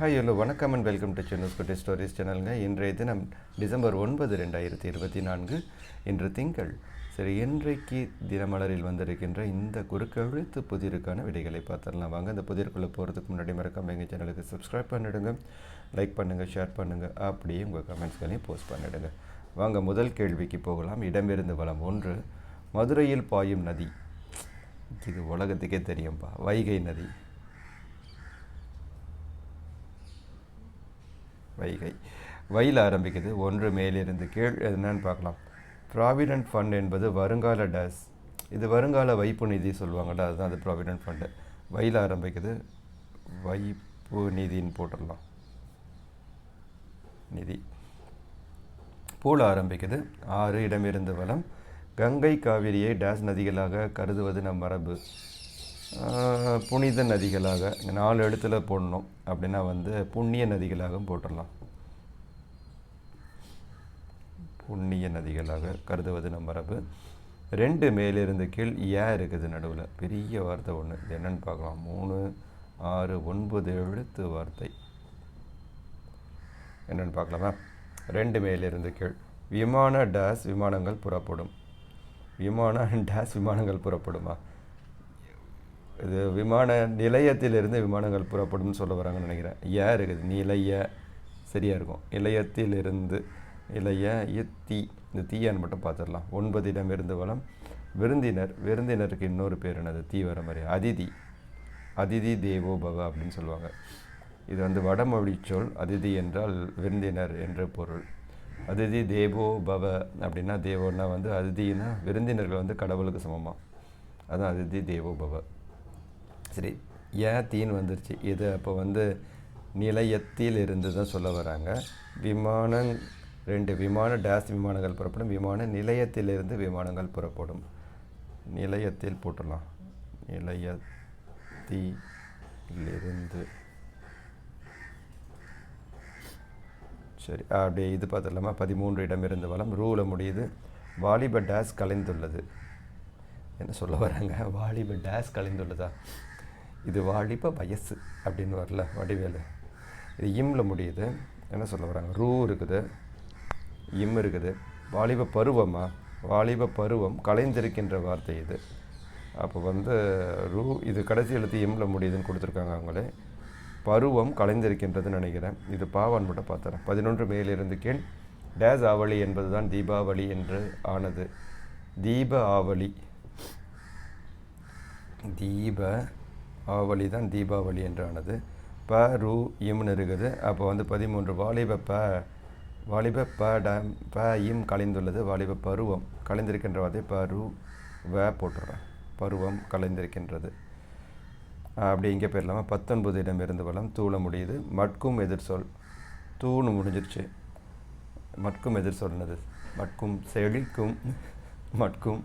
Hi hello வணக்கம் and welcome to சென்னஸ் குட்டி stories சேனலுங்க இன்றைய தினம் டிசம்பர் ஒன்பது ரெண்டாயிரத்தி இருபத்தி நான்கு. இன்று திங்கள் சரி இன்றைக்கு தினமலரில் வந்திருக்கின்ற இந்த குறுக்கெழுத்து புதிருக்கான விடைகளை பார்த்துடலாம். வாங்க அந்த புதிருக்குள்ளே போகிறதுக்கு முன்னாடி மறக்காமல் எங்கள் சேனலுக்கு சப்ஸ்கிரைப் பண்ணிடுங்க. லைக் பண்ணுங்கள் ஷேர் பண்ணுங்கள் அப்படியே உங்கள் கமெண்ட்ஸ்களையும் போஸ்ட் பண்ணிவிடுங்க வாங்க முதல் கேள்விக்கு போகலாம். இடமிருந்து வளம் ஒன்று மதுரையில் பாயும் நதி. இது உலகத்துக்கே தெரியும்பா. வைகை நதி. வைகை. வயில் ஆரம்பிக்குது. ஒன்று மேலிருந்து கீழ். என்னன்னு பார்க்கலாம். ப்ராவிடென்ட் ஃபண்ட் என்பது வருங்கால டேஸ். இது வருங்கால வைப்பு நிதி சொல்லுவாங்கள்ல அதுதான் அது ப்ராவிடென்ட் ஃபண்டு வயல் ஆரம்பிக்குது. வைப்பு நிதின்னு போட்டுடலாம். நிதி. பூல் ஆரம்பிக்குது. ஆறு இடமிருந்து வளம் கங்கை காவிரியை டேஸ் நதிகளாக கருதுவது நம் மரபு. புனித நதிகளாக. நாலு எழுத்தில் போடணும். அப்படின்னா வந்து புண்ணிய நதிகளாகவும் போட்டுடலாம். புண்ணிய நதிகளாக கருதுவது நம் மரபு ரெண்டு மேலிருந்து கீழ் ஏ இருக்குது நடுவில். பெரிய வார்த்தை ஒன்று இது என்னன்னு பார்க்கலாம். மூணு ஆறு ஒன்பது எழுத்து வார்த்தை. என்னென்னு பார்க்கலாமா? ரெண்டு மேலிருந்து கீழ். விமான டேஸ் விமானங்கள் புறப்படும். விமான டேஸ் விமானங்கள் புறப்படுமா? இது விமான நிலையத்திலிருந்து விமானங்கள் புறப்படும்னு சொல்ல வராங்கன்னு நினைக்கிறேன். ஏன் இருக்குது. நிலைய சரியாக இருக்கும். நிலையத்திலிருந்து நிலைய இத்தி இந்த தீயான்னு மட்டும் பார்த்துடலாம். ஒன்பது இடம் இருந்து வளம். விருந்தினர் விருந்தினருக்கு இன்னொரு பேர் என்னது? தீ வர மாதிரி. அதிதி. அதிதி தேவோ பவ அப்படின்னு சொல்லுவாங்க. இது வந்து வடமொழி சொல். அதிதி என்றால் விருந்தினர் என்று பொருள். அதிதி தேவோ பவ அப்படின்னா தேவோன்னா வந்து அதிதினா விருந்தினர்கள் வந்து கடவுளுக்கு சமமாக அதுதான் அதிதி தேவோ பவ. சரி ஏன் தீன் வந்துருச்சு? இது அப்போ வந்து நிலையத்தில் இருந்து தான் சொல்ல வராங்க. விமானம் ரெண்டு விமான டேஸ் விமானங்கள் புறப்படும். விமான நிலையத்திலிருந்து விமானங்கள் புறப்படும். நிலையத்தில் போட்டுடலாம். நிலையத்திலிருந்து. சரி அப்படியே இது பார்த்துடலாமா? பதிமூன்று இடமிருந்து வளம் ரூவில் முடியுது. வாலிப டேஸ் கலைந்துள்ளது. என்ன சொல்ல வராங்க வாலிப டேஸ் கலைந்துள்ளதா? இது வாலிப வயசு அப்படின்னு வரல வடிவேலு. இது இம்ல முடியுது. என்ன சொல்ல வராங்க ரூ இருக்குது. இம் இருக்குது. வாலிப பருவமா? வாலிப பருவம் கலைந்திருக்கின்ற வார்த்தை இது. அப்போ வந்து ரூ இது கடைசி எழுத்து இம்மில் முடியுதுன்னு கொடுத்துருக்காங்க அவங்களே. பருவம் கலைந்திருக்கின்றதுன்னு நினைக்கிறேன். இது பாவான் மட்டும் பார்த்துறேன் பதினொன்று மேலிருந்து கீழ் டேஸ் ஆவலி என்பது தான் தீபாவளி என்று ஆனது. தீப ஆவலி தீப ஆவலி தான் தீபாவளி என்று ஆனது. ப ரூ இம்னு இருக்குது. அப்போ வந்து பதிமூன்று வாலிப ப வாலிப ப ட ப இம் கலைந்துள்ளது வாலிப பருவம் கலைந்திருக்கின்ற வார்த்தை பரு வ போட்டுடுறேன் பருவம் கலைந்திருக்கின்றது அப்படி இங்கே போயிடலாமா பத்தொன்பது இடம் இருந்து வரலாம் தூள முடியுது. மட்கும் எதிர் சொல். தூணு முடிஞ்சிருச்சு. மட்கும் எதிர் சொன்னது மட்கும் செழிக்கும். மட்கும்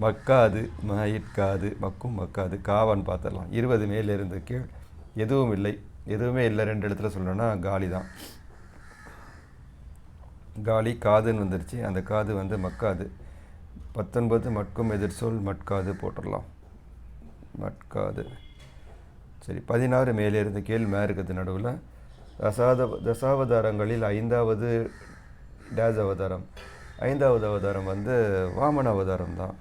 மக்காது மயிர்க்காது மக்கும் மக்காது. காவான்னு பார்த்துடலாம். இருபது மேலிருந்து கீழ். எதுவும் இல்லை. எதுவுமே இல்லை. ரெண்டு இடத்துல சொல்லணும்னா காலி தான் காலி காதுன்னு வந்துருச்சு. அந்த காது வந்து மக்காது. பத்தொன்பது மட்கும் எதிர்சொல் மட்காது போட்டுடலாம் மட்காது. சரி பதினாறு மேலிருந்து கீழ் மே இருக்குது நடுவில். தசாத தசாவதாரங்களில் ஐந்தாவது டேஸ் அவதாரம் ஐந்தாவது அவதாரம் வந்து வாமன அவதாரம் தான்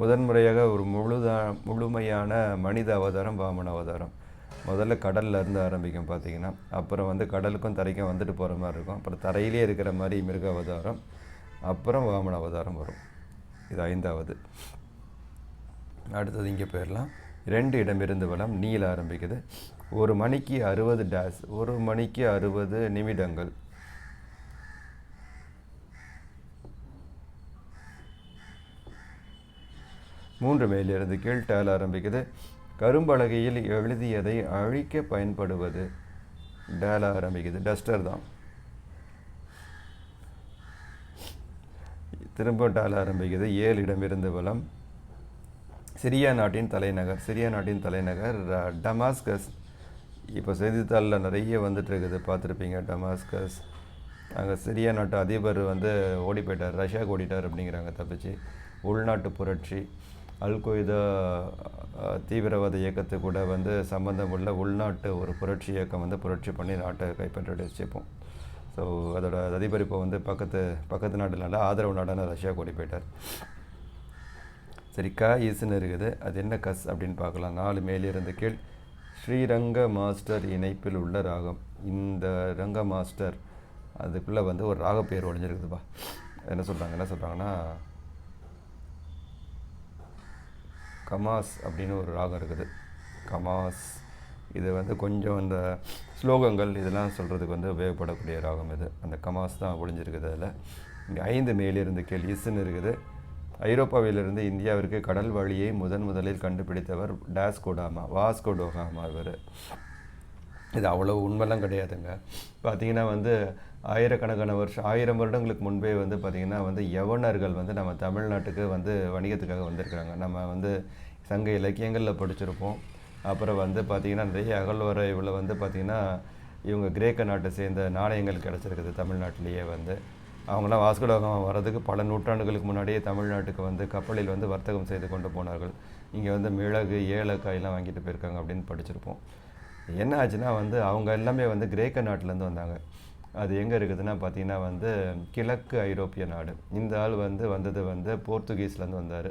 முதன்முறையாக ஒரு முழுதா முழுமையான மனித அவதாரம் வாமன அவதாரம் முதல்ல கடல்லேருந்து ஆரம்பிக்கும் பார்த்தீங்கன்னா அப்புறம் வந்து கடலுக்கும் தரைக்கும் வந்துட்டு போகிற மாதிரி இருக்கும். அப்புறம் தரையிலே இருக்கிற மாதிரி மிருக அவதாரம் அப்புறம் வாமன அவதாரம் வரும். இது ஐந்தாவது. அடுத்தது இங்கே போயிடலாம். ரெண்டு இடமிருந்து வளம் நீல ஆரம்பிக்குது. ஒரு மணிக்கு அறுபது டேஸ் ஒரு மணிக்கு அறுபது நிமிடங்கள். மூன்று மேலிருந்து கீழ் டேல் ஆரம்பிக்குது. கரும்பலகையில் எழுதியதை அழிக்க பயன்படுவது. டேல் ஆரம்பிக்குது. டஸ்டர் தான். திரும்ப டால் ஆரம்பிக்குது. ஏழு இடமிருந்து வளம் சிரியா நாட்டின் தலைநகர் சிரியா நாட்டின் தலைநகர் டமாஸ்கஸ். இப்போ செய்தித்தாளில் நிறைய வந்துட்டு இருக்குது பார்த்துருப்பீங்க டமாஸ்கஸ். அங்கே சிரியா நாட்டு அதிபர் வந்து ஓடி போயிட்டார். ரஷ்யாவுக்கு ஓடிட்டார் அப்படிங்கிறாங்க தப்பிச்சு. உள்நாட்டு புரட்சி. அல் கொய்தா தீவிரவாத இயக்கத்து கூட வந்து சம்பந்தம் உள்ள உள்நாட்டு ஒரு புரட்சி இயக்கம் வந்து புரட்சி பண்ணி நாட்டை கைப்பற்றி வச்சுப்போம் ஸோ அதோட அதிபர் இப்போ வந்து பக்கத்து பக்கத்து நாட்டுனால ஆதரவு நாடான ரஷ்யா கூடி போயிட்டார். சரி க ஈசுன்னு இருக்குது. அது என்ன கஸ் அப்படின்னு பார்க்கலாம். நாலு மேலிருந்து கீழ். ஸ்ரீரங்க மாஸ்டர் இணைப்பில் உள்ள ராகம். இந்த ரங்க மாஸ்டர் அதுக்குள்ளே வந்து ஒரு ராக பேர் ஒழிஞ்சிருக்குதுப்பா என்ன சொல்கிறாங்க என்ன சொல்கிறாங்கன்னா கமாஸ் அப்படின்னு ஒரு ராகம் இருக்குது. கமாஸ். இது வந்து கொஞ்சம் இந்த ஸ்லோகங்கள் இதெல்லாம் சொல்கிறதுக்கு வந்து உபயோகப்படக்கூடிய ராகம் இது. அந்த கமாஸ் தான் ஒழிஞ்சிருக்குது அதில். இங்கே ஐந்து மேலிருந்து கேள் இசுன்னு இருக்குது. ஐரோப்பாவிலிருந்து இந்தியாவிற்கு கடல் வழியை முதன் முதலில் கண்டுபிடித்தவர் டாஸ்கோடாமா வாஸ்கோடோகாமா இவர். இது அவ்வளோ உண்மைலாம் கிடையாதுங்க. பார்த்தீங்கன்னா வந்து ஆயிரக்கணக்கான வருஷம் ஆயிரம் வருடங்களுக்கு முன்பே வந்து பார்த்திங்கன்னா வந்து யவனர்கள் வந்து நம்ம தமிழ்நாட்டுக்கு வந்து வணிகத்துக்காக வந்திருக்கிறாங்க. நம்ம வந்து சங்க இலக்கியங்களில் படிச்சிருப்போம். அப்புறம் வந்து பார்த்திங்கன்னா நிறைய அகழ்வரைவில் வந்து பார்த்திங்கன்னா இவங்க கிரேக்க நாட்டை சேர்ந்த நாணயங்கள் கிடச்சிருக்குது தமிழ்நாட்டிலேயே வந்து. அவங்களாம் வாஸ்கோடோகாமா வர்றதுக்கு பல நூற்றாண்டுகளுக்கு முன்னாடியே தமிழ்நாட்டுக்கு வந்து கப்பலில் வந்து வர்த்தகம் செய்து கொண்டு போனார்கள். இங்கே வந்து மிளகு ஏலக்காயெல்லாம் வாங்கிட்டு போயிருக்காங்க அப்படின்னு படிச்சிருப்போம். என்ன ஆச்சுன்னா வந்து அவங்க எல்லாமே வந்து கிரேக்க நாட்டிலேருந்து வந்தாங்க. அது எங்கே இருக்குதுன்னா பார்த்தீங்கன்னா வந்து கிழக்கு ஐரோப்பிய நாடு. இந்த ஆள் வந்து வந்தது வந்து போர்த்துகீஸ்லேருந்து வந்தார்.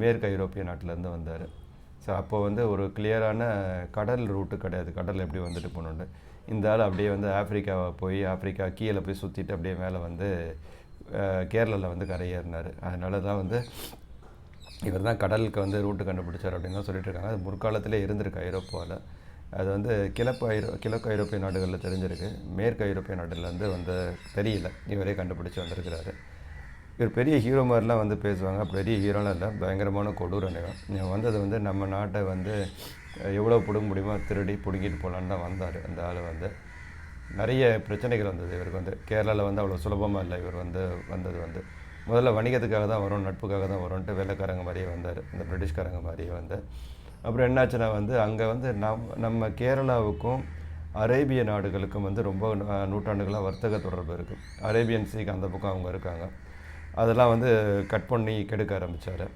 மேற்கு ஐரோப்பிய நாட்டிலேருந்து வந்தார். ஸோ அப்போ வந்து ஒரு கிளியரான கடல் ரூட்டு கிடையாது. கடல் எப்படி வந்துட்டு போகணுன்னு இந்த ஆள் அப்படியே வந்து ஆஃப்ரிக்காவை போய் ஆஃப்ரிக்கா கீழே போய் சுற்றிட்டு அப்படியே மேலே வந்து கேரளாவில் வந்து கரையேறினார். அதனால தான் வந்து இவர் தான் கடலுக்கு வந்து ரூட்டு கண்டுபிடிச்சார் அப்படின்னு தான் சொல்லிட்டு இருக்காங்க. அது முற்காலத்திலே இருந்திருக்கு ஐரோப்பாவில் அது வந்து கிழக்கு ஐரோ கிழக்கு ஐரோப்பிய நாடுகளில் தெரிஞ்சிருக்கு. மேற்கு ஐரோப்பிய நாடுகளில் வந்து தெரியல. இவரே கண்டுபிடிச்சி வந்திருக்கிறாரு. இவர் பெரிய ஹீரோ மாதிரிலாம் வந்து பேசுவாங்க. பெரிய ஹீரோலாம் இல்லை. பயங்கரமான கொடூர இவன் வந்தது வந்து நம்ம நாட்டை வந்து எவ்வளோ பிடுங்க முடியுமோ திருடி பிடுங்கிட்டு போகலான்னு தான் வந்தார் அந்த ஆள் வந்து. நிறைய பிரச்சனைகள் வந்தது இவருக்கு வந்து. கேரளாவில் வந்து அவ்வளோ சுலபமாக இல்லை. இவர் வந்து வந்தது வந்து. முதல்ல வணிகத்துக்காக தான் வரும் நட்புக்காக தான் வரும்ன்ட்டு வெள்ளைக்காரங்க மாதிரியே வந்தார். இந்த பிரிட்டிஷ்காரங்க மாதிரியே வந்து. அப்புறம் என்னாச்சுன்னா வந்து அங்கே வந்து நம் நம்ம கேரளாவுக்கும் அரேபிய நாடுகளுக்கும் வந்து ரொம்ப நூற்றாண்டுகளாக வர்த்தக தொடர்பு இருக்குது அரேபியன் சீக் அந்த பக்கம் அவங்க இருக்காங்க. அதெல்லாம் வந்து கட் பண்ணி கெடுக்க ஆரம்பித்தார்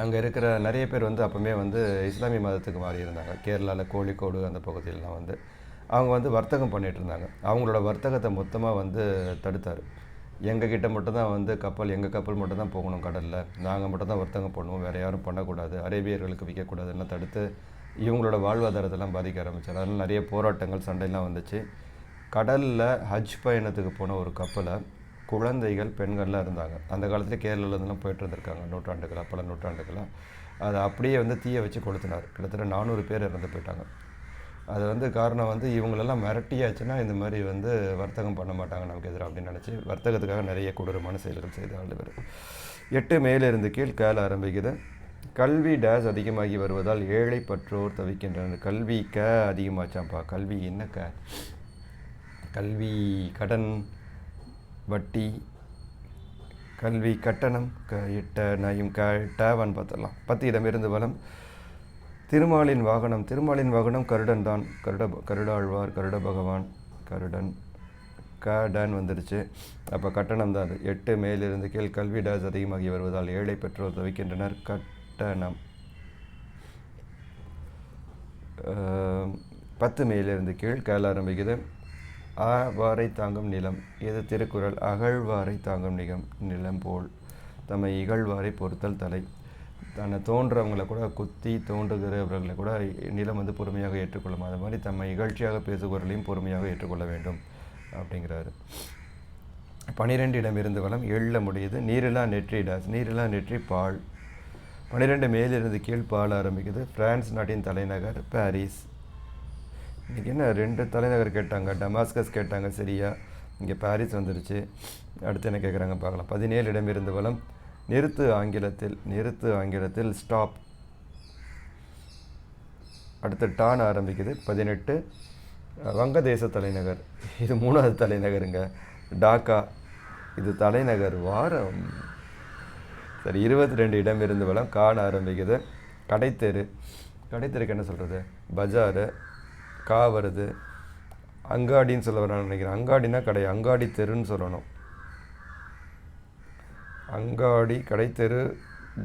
அங்கே இருக்கிற நிறைய பேர் வந்து அப்போவுமே வந்து இஸ்லாமிய மதத்துக்கு மாறி இருந்தாங்க கேரளாவில் கோழிக்கோடு அந்த பகுதியிலலாம் வந்து அவங்க வந்து வர்த்தகம் பண்ணிகிட்டு இருந்தாங்க. அவங்களோட வர்த்தகத்தை மொத்தமாக வந்து தடுத்தார். எங்கள் கிட்ட மட்டும்தான் வந்து கப்பல் எங்கள் கப்பல் மட்டும் தான் போகணும் கடலில். நாங்கள் மட்டும் தான் வர்த்தகம் பண்ணுவோம் வேறு யாரும் பண்ணக்கூடாது. அரேபியர்களுக்கு விற்கக்கூடாதுன்னு தடுத்து இவங்களோட வாழ்வாதாரத்தெல்லாம் பாதிக்க ஆரம்பித்தார் அதனால் நிறைய போராட்டங்கள் சண்டைலாம் வந்துச்சு. கடலில் ஹஜ் பயணத்துக்கு போன ஒரு கப்பலை குழந்தைகள் பெண்கள்லாம் இருந்தாங்க. அந்த காலத்தில் கேரளாவிலேருந்துலாம் போயிட்டு இருந்திருக்காங்க நூற்றாண்டுகளாக பல நூற்றாண்டுகளாக அதை அப்படியே வந்து தீயை வச்சு கொளுத்தினார். கிட்டத்தட்ட நானூறு பேர் இறந்து போயிட்டாங்க. அது வந்து காரணம் வந்து இவங்களெல்லாம் மிரட்டியாச்சுன்னா இந்த மாதிரி வந்து வர்த்தகம் பண்ண மாட்டாங்க நமக்கு எதிராக அப்படின்னு நினச்சி வர்த்தகத்துக்காக நிறைய கொடூரமான செயல்கள் செய்த ஆள் எட்டு மேலிருந்து கீழ் கேள ஆரம்பிக்குது. கல்வி டேஸ் அதிகமாகி வருவதால் ஏழை பற்றோர் தவிக்கின்றனர். கல்வி க அதிகமாச்சாம்ப்பா கல்வி என்ன க? கல்வி கடன் வட்டி கல்வி கட்டணம் க இட்ட நயம் க டேவான்னு பார்த்துடலாம். பத்து இடமிருந்து வளம் திருமாலின் வாகனம் திருமாலின் வாகனம் கருடன் தான். கருட கருடாழ்வார் கருட பகவான் கருடன் கடன் வந்துடுச்சு அப்போ கட்டணம் தான் அது. எட்டு மேலிருந்து கீழ் கல்வி டாஸ் அதிகமாகி வருவதால் ஏழை பெற்றோர் தவிக்கின்றனர். கட்டணம். பத்து மேலிருந்து கீழ் கேள் ஆரம்பிக்குது. ஆவாரை தாங்கும் நிலம். இது திருக்குறள்? அகழ்வாரை தாங்கும் நிகம் நிலம் போல். தம்மை இகழ்வாரை பொறுத்தல் தலை. தன்னை தோன்றவங்களை கூட குத்தி தோன்றுகிறவர்களை கூட நிலம் வந்து பொறுமையாக ஏற்றுக்கொள்ளும். அது மாதிரி தம்மை இகழ்ச்சியாக பேசுபவர்களையும் பொறுமையாக ஏற்றுக்கொள்ள வேண்டும் அப்படிங்கிறாரு. பனிரெண்டு இடமிருந்து வளம் எள்ள முடியுது. நீரிலா நெற்றி டாஸ் நீரிலா நெற்றி பால். பன்னிரெண்டு மேலிருந்து கீழ் பால் ஆரம்பிக்குது. பிரான்ஸ் நாட்டின் தலைநகர் பாரிஸ். இன்றைக்கி என்ன ரெண்டு தலைநகர் கேட்டாங்க டமாஸ்கஸ் கேட்டாங்க சரியா. இங்கே பாரிஸ் வந்துருச்சு. அடுத்து என்ன கேட்குறாங்க பார்க்கலாம். பதினேழு இடமிருந்து வளம் நிறுத்து ஆங்கிலத்தில் நிறுத்து ஆங்கிலத்தில் ஸ்டாப் அடுத்து டான் ஆரம்பிக்குது. பதினெட்டு வங்கதேச தலைநகர். இது மூணாவது தலைநகருங்க. டாக்கா. இது தலைநகர் வாரம். சரி இருபத்தி ரெண்டு இடம் இருந்து வளம் காண ஆரம்பிக்குது. கடைத்தெரு. கடைத்தெருக்கு என்ன சொல்கிறது பஜாரு. கா வருது. அங்காடின்னு சொல்ல வரான்னு நினைக்கிறேன். அங்காடினா கடை அங்காடி தெருன்னு சொல்லணும். அங்காடி கடைத்தெரு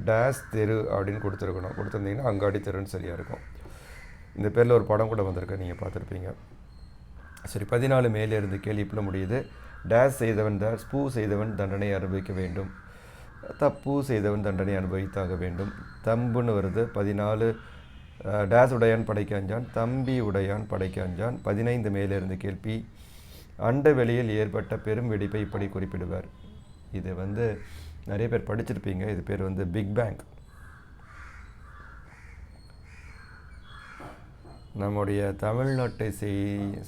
டேஸ் தெரு அப்படின்னு கொடுத்துருக்கணும். கொடுத்துருந்தீங்கன்னா அங்காடி தெருன்னு சரியாக இருக்கும். இந்த பேரில் ஒரு படம் கூட வந்திருக்கு நீங்கள் பார்த்துருப்பீங்க. சரி பதினாலு மேலே இருந்து கேள்வி இப்பல முடியுது. டேஸ் செய்தவன் தான் பூ செய்தவன் தண்டனை அனுபவிக்க வேண்டும். தப்பு செய்தவன் தண்டனை அனுபவித்தாக வேண்டும். தம்புன்னு வருது பதினாலு டேஸ் உடையான் படைக்க அஞ்சான் தம்பி உடையான் படைக்க அஞ்சான். பதினைந்து மேலிருந்து கேள்வி அண்ட வெளியில் ஏற்பட்ட பெரும் வெடிப்பை இப்படி குறிப்பிடுவார். இது வந்து நிறைய பேர் படிச்சிருப்பீங்க. இது பேர் வந்து பிக் பேங் நம்முடைய தமிழ்நாட்டை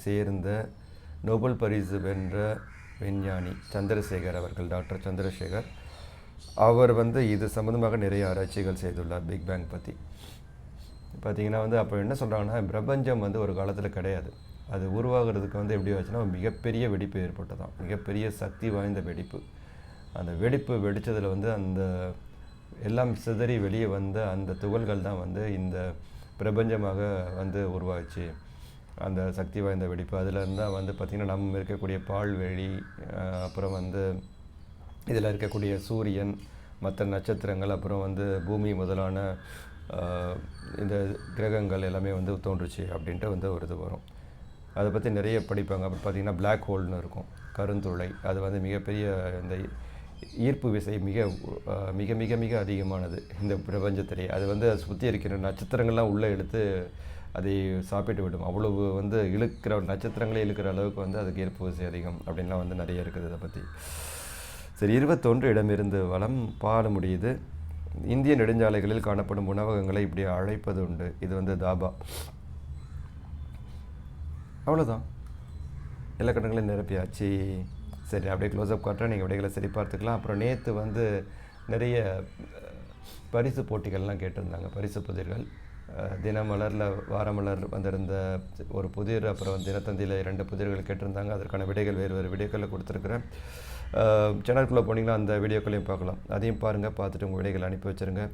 சேர்ந்த நோபல் பரிசு வென்ற விஞ்ஞானி சந்திரசேகர் அவர்கள் டாக்டர் சந்திரசேகர் அவர் வந்து இது சம்மந்தமாக நிறைய ஆராய்ச்சிகள் செய்துள்ளார் பிக் பேங் பற்றி பார்த்தீங்கன்னா வந்து அப்போ என்ன சொல்கிறாங்கன்னா பிரபஞ்சம் வந்து ஒரு காலத்தில் கிடையாது. அது உருவாகிறதுக்கு வந்து எப்படி ஆச்சுன்னா மிகப்பெரிய வெடிப்பு ஏற்பட்டதான் மிகப்பெரிய சக்தி வாய்ந்த வெடிப்பு. அந்த வெடிப்பு வெடித்ததில் வந்து அந்த எல்லாம் சிதறி வெளியே வந்த அந்த துகள்கள் தான் வந்து இந்த பிரபஞ்சமாக வந்து உருவாச்சு. அந்த சக்தி வாய்ந்த வெடிப்பு. அதில் தான் வந்து பார்த்திங்கன்னா நம்ம இருக்கக்கூடிய பால்வெளி அப்புறம் வந்து இதில் இருக்கக்கூடிய சூரியன் மற்ற நட்சத்திரங்கள் அப்புறம் வந்து பூமி முதலான இந்த கிரகங்கள் எல்லாமே வந்து தோன்றுச்சு அப்படின்ட்டு வந்து ஒரு இது வரும். அதை பற்றி நிறைய படிப்பாங்க. அப்புறம் பார்த்திங்கன்னா பிளாக் ஹோல்னு இருக்கும். கருந்துளை. அது வந்து மிகப்பெரிய இந்த ஈர்ப்பு விசை மிக மிக மிக மிக அதிகமானது இந்த பிரபஞ்சத்திலேயே அது வந்து அதை சுற்றி இருக்கிற நட்சத்திரங்கள்லாம் உள்ளே எடுத்து அதை சாப்பிட்டு விடும். அவ்வளவு வந்து இழுக்கிற நட்சத்திரங்களே இழுக்கிற அளவுக்கு வந்து அதுக்கு ஈர்ப்பு விசை அதிகம் அப்படின்லாம் வந்து நிறைய இருக்குது இதை பற்றி சரி இருபத்தொன்று இடமிருந்து வளம் பாட முடியுது. இந்திய நெடுஞ்சாலைகளில் காணப்படும் உணவகங்களை இப்படி அழைப்பது உண்டு. இது வந்து தாபா. அவ்வளோதான் எல்லா கட்டங்களையும் நிரப்பியாச்சு. சரி அப்படியே க்ளோஸ்அப் காட்டுறேன். நீங்கள் விடைகளை சரி பார்த்துக்கலாம். அப்புறம் நேற்று வந்து நிறைய பரிசு போட்டிகள்லாம் கேட்டிருந்தாங்க. பரிசு புதிர்கள். தினமலரில் வாரமலர் வந்திருந்த ஒரு புதிர் அப்புறம் தினத்தந்தியில் இரண்டு புதிர்கள் கேட்டிருந்தாங்க. அதற்கான விடைகள் வேறு வேறு வீடியோக்களில் கொடுத்துருக்குறேன். சேனல்குள்ளே போனீங்கன்னா அந்த வீடியோக்களையும் பார்க்கலாம். அதையும் பாருங்கள் பார்த்துட்டு உங்கள் விடைகள் அனுப்பி வச்சுருங்க.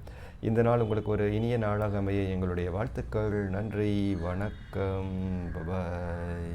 இந்த நாள் உங்களுக்கு ஒரு இனிய நாளாக அமைய எங்களுடைய வாழ்த்துக்கள். நன்றி வணக்கம். பபாய்